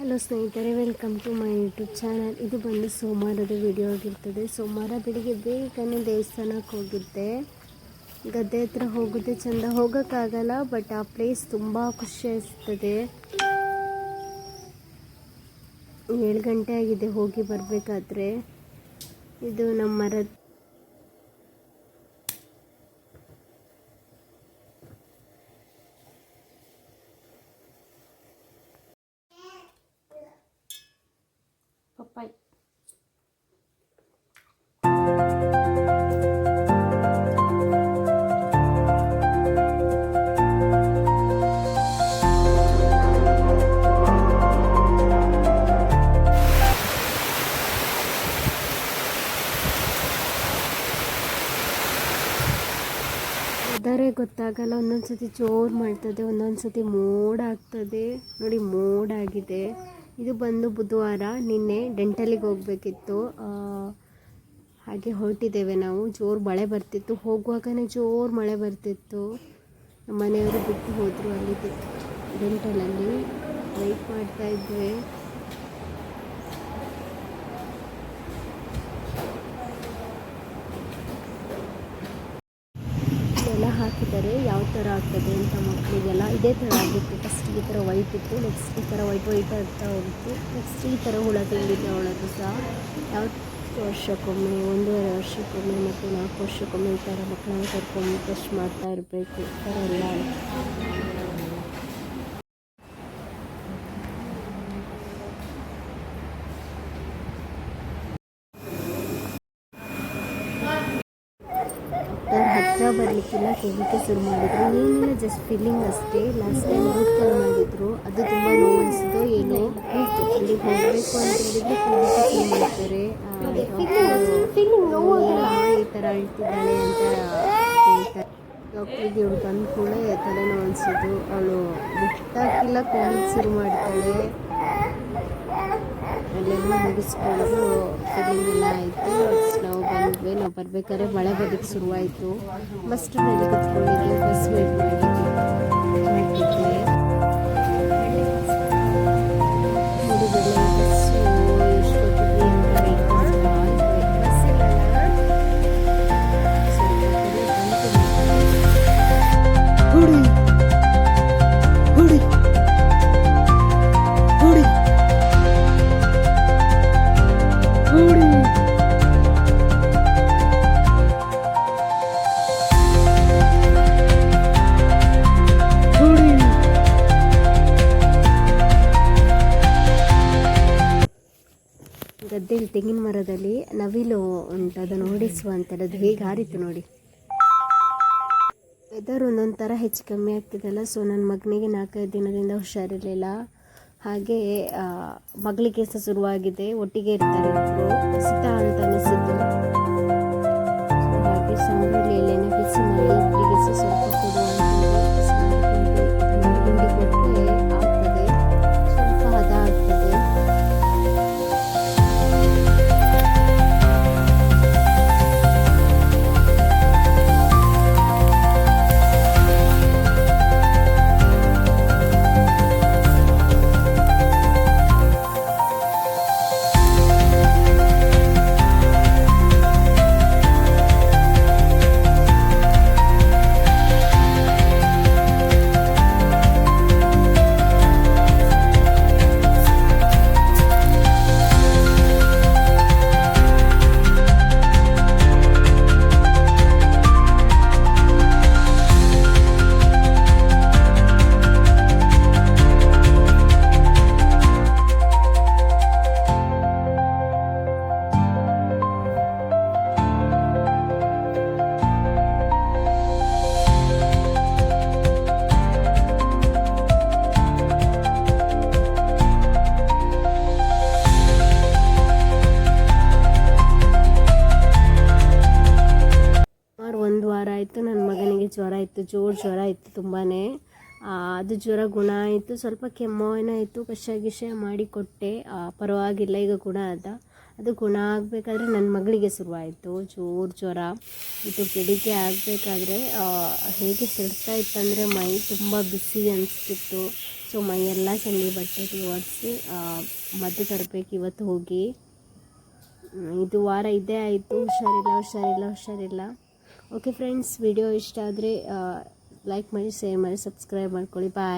Hello ಸ್ನೇಹಿತರೆ, welcome to my YouTube channel. ಇದು ಬಂದು ಸೋಮವಾರದ ವಿಡಿಯೋ ಆಗಿರ್ತದೆ. ಸೋಮವಾರ ಬೆಳಿಗ್ಗೆ ಬೇಗನೆ ದೇವಸ್ಥಾನಕ್ಕೆ ಹೋಗಿದ್ದೆ. ಗದ್ದೆ ಹತ್ರ ಹೋಗೋದೇ ಚಂದ. ಹೋಗೋಕ್ಕಾಗಲ್ಲ ಬಟ್ ಆ ಪ್ಲೇಸ್ ತುಂಬ ಖುಷಿ ಅನಿಸ್ತದೆ ಏಳು ಗಂಟೆ ಆಗಿದೆ, ಹೋಗಿ ಬರಬೇಕಾದ್ರೆ. ಇದು ನಮ್ಮ ಮರದ ವೆದರೆ ಗೊತ್ತಾಗಲ್ಲ ಒಂದೊಂದು ಸತಿ ಜೋರು ಮಾಡ್ತದೆ ಒಂದೊಂದು ಸತಿ ಮೋಡ ಆಗ್ತದೆ. ನೋಡಿ ಮೋಡಾಗಿದೆ ಇದು ಬಂದು ಬುಧವಾರ ನಿನ್ನೆ ಡೆಂಟಲಿಗೆ ಹೋಗಬೇಕಿತ್ತು. ಹಾಗೆ ಹೊರಟಿದ್ದೇವೆ ನಾವು. ಜೋರು ಮಳೆ ಬರ್ತಿತ್ತು. ಹೋಗುವಾಗನೇ ಜೋರು ಮಳೆ ಬರ್ತಿತ್ತು. ಮನೆಯವರು ಬಿಟ್ಟು ಹೋದರು ಅಲ್ಲಿ ಡೆಂಟಲಲ್ಲಿ. ವೆಯ್ಟ್ ಮಾಡ್ತಾ ಇದ್ವಿ ಎಲ್ಲ ಹಾಕಿದ್ದಾರೆ ಯಾವ ಥರ ಆಗ್ತದೆ ಅಂತ ಮಕ್ಕಳಿಗೆಲ್ಲ ಇದೇ ಥರ ಆಗಿತ್ತು. ಫಸ್ಟ್ ಈ ಥರ ವೈಟ್ ಇತ್ತು ನೆಕ್ಸ್ಟ್ ಈ ಥರ ವೈಟ್ ವೈಟ್ ಆಗ್ತಾ ಹೋಗಿತ್ತು. ನೆಕ್ಸ್ಟ್ ಈ ಥರ ಹುಳ ತುಂಬಿದೆ ಅವಳದು ಸಹ. ಯಾವ ವರ್ಷಕ್ಕೊಮ್ಮೆ, ಒಂದೂವರೆ ವರ್ಷಕ್ಕೊಮ್ಮೆ ಮತ್ತು ನಾಲ್ಕು ವರ್ಷಕ್ಕೊಮ್ಮೆ ಈ ಥರ ಮಕ್ಕಳನ್ನ ಕರ್ಕೊಂಡು ಟೆಸ್ಟ್ ಮಾಡ್ತಾ ಇರಬೇಕು. ಈ ಥರ ಎಲ್ಲ ಬರಲಿಕ್ಕಿಲ್ಲ ಕೇಳಲಿಕ್ಕೆ ಶುರು ಮಾಡಿದ್ರು. ಏನಿಲ್ಲ ಜಸ್ಟ್ ಫೀಲಿಂಗ್ ಅಷ್ಟೇ. ಲಾಸ್ಟ್ ಟೈಮ್ ರೂಟ್ ಕಾಲ್ ಮಾಡಿದ್ರು. ಅದು ತುಂಬ ನೋವು ಅನಿಸಿತು ಏನೋ ಅಲ್ಲಿ ಹೋಗಬೇಕು ಅಂತ ಹೇಳಿದ್ರೆ ಕೇಳಲಿಕ್ಕೆ ಶುರು ಮಾಡ್ತಾರೆ ಈ ಥರ ಅಳ್ತಿದ್ದಾಳೆ ಅಂತ ಹೇಳ್ತಾರೆ. ಡಾಕ್ಟ್ರಿಗೆ ಇವಳು ಬಂದ ಕೂಡ ತಲೆನೋವು ಅನಿಸಿದ್ದು ಅವಳು ಬಿಟ್ಟಾಕಿಲ್ಲ ಕೂಲಿಕ್ಕೆ ಶುರು ಮಾಡ್ತಾಳೆ. ಅಲ್ಲೆಲ್ಲ ಮುಗಿಸ್ಕೊಂಡು ಫಿಲಿಂಗ್ ಆಯಿತು. ನಾವು ಬಂದ್ವಿ ನಾವು ಬರ್ಬೇಕಾದ್ರೆ ಮಳೆ ಬದಕ್ಕೆ ಶುರುವಾಯಿತು. ಮಸ್ಟ್ ಮೇಲೆ ಕುತ್ಕೊಂಡಿದ್ವಿ ಬಸ್ ವೇಟ್ ಮಾಡಿದ್ವಿ. ಗದ್ದೆಯಲ್ಲಿ ತೆಂಗಿನ ಮರದಲ್ಲಿ ನವಿಲು ಉಂಟು, ಅದನ್ನು ಓಡಿಸುವ ಅಂತೇಳಿ ಅದು ಹೇಗೆ ಹಾರಿತು ನೋಡಿ. ವೆದರ್ ಒಂದೊಂಥರ ಥರ ಹೆಚ್ಚು ಕಮ್ಮಿ ಆಗ್ತಿದ್ದಲ್ಲ ಸೊ ನನ್ನ ಮಗನಿಗೆ ನಾಲ್ಕೈದು ದಿನದಿಂದ ಹುಷಾರಿರಲಿಲ್ಲ. ಹಾಗೆ ಮಗಳಿಗೆ ಸಹ ಶುರುವಾಗಿದೆ, ಒಟ್ಟಿಗೆ ಇರ್ತಾರೆ ಇಬ್ಬರು ಸಿತ ಅಂತ ಅನಿಸಿದ್ದು ಹಾಗೆ ಸಂಬಳಿ ಎಲೆನ ಬಿಸಿ ಮಾಡಿ ಇಬ್ಬರಿಗೆ ಸ್ವಲ್ಪ ಜ್ವರ ಇತ್ತು, ಜೋರು ಜ್ವರ ಇತ್ತು ತುಂಬಾ ಅದು ಜ್ವರ ಗುಣ ಆಯಿತು, ಸ್ವಲ್ಪ ಕೆಮ್ಮು ಏನಾಯಿತು ಕಷಾಯ ಗಿಷಾಯ ಮಾಡಿ ಕೊಟ್ಟೆ. ಪರವಾಗಿಲ್ಲ ಈಗ ಗುಣ ಆದ ಅದು ಗುಣ ಆಗಬೇಕಾದ್ರೆ ನನ್ನ ಮಗಳಿಗೆ ಶುರುವಾಯಿತು, ಜೋರು ಜ್ವರ. ಇದು ಬೆಳಿಗ್ಗೆ ಆಗಬೇಕಾದ್ರೆ ಹೇಗೆ ಸಿಡ್ತಾ ಇತ್ತಂದರೆ ಮೈ ತುಂಬ ಬಿಸಿ ಅನಿಸ್ತಿತ್ತು. ಸೊ, ಮೈಯೆಲ್ಲ ಚಂಡಿ ಬಟ್ಟೆಗೆ ಒರೆಸಿ ಮದ್ದು ತರಬೇಕು ಇವತ್ತು ಹೋಗಿ. ಇದು ವಾರ ಇದೇ ಆಯಿತು, ಹುಷಾರಿಲ್ಲ ಹುಷಾರಿಲ್ಲ ಹುಷಾರಿಲ್ಲ. ಓಕೆ ಫ್ರೆಂಡ್ಸ್ ವಿಡಿಯೋ ಇಷ್ಟ ಆದರೆ ಲೈಕ್ ಮಾಡಿ ಶೇರ್ ಮಾಡಿ ಸಬ್ಸ್ಕ್ರೈಬ್ ಮಾಡ್ಕೊಳ್ಳಿ. ಬಾಯ್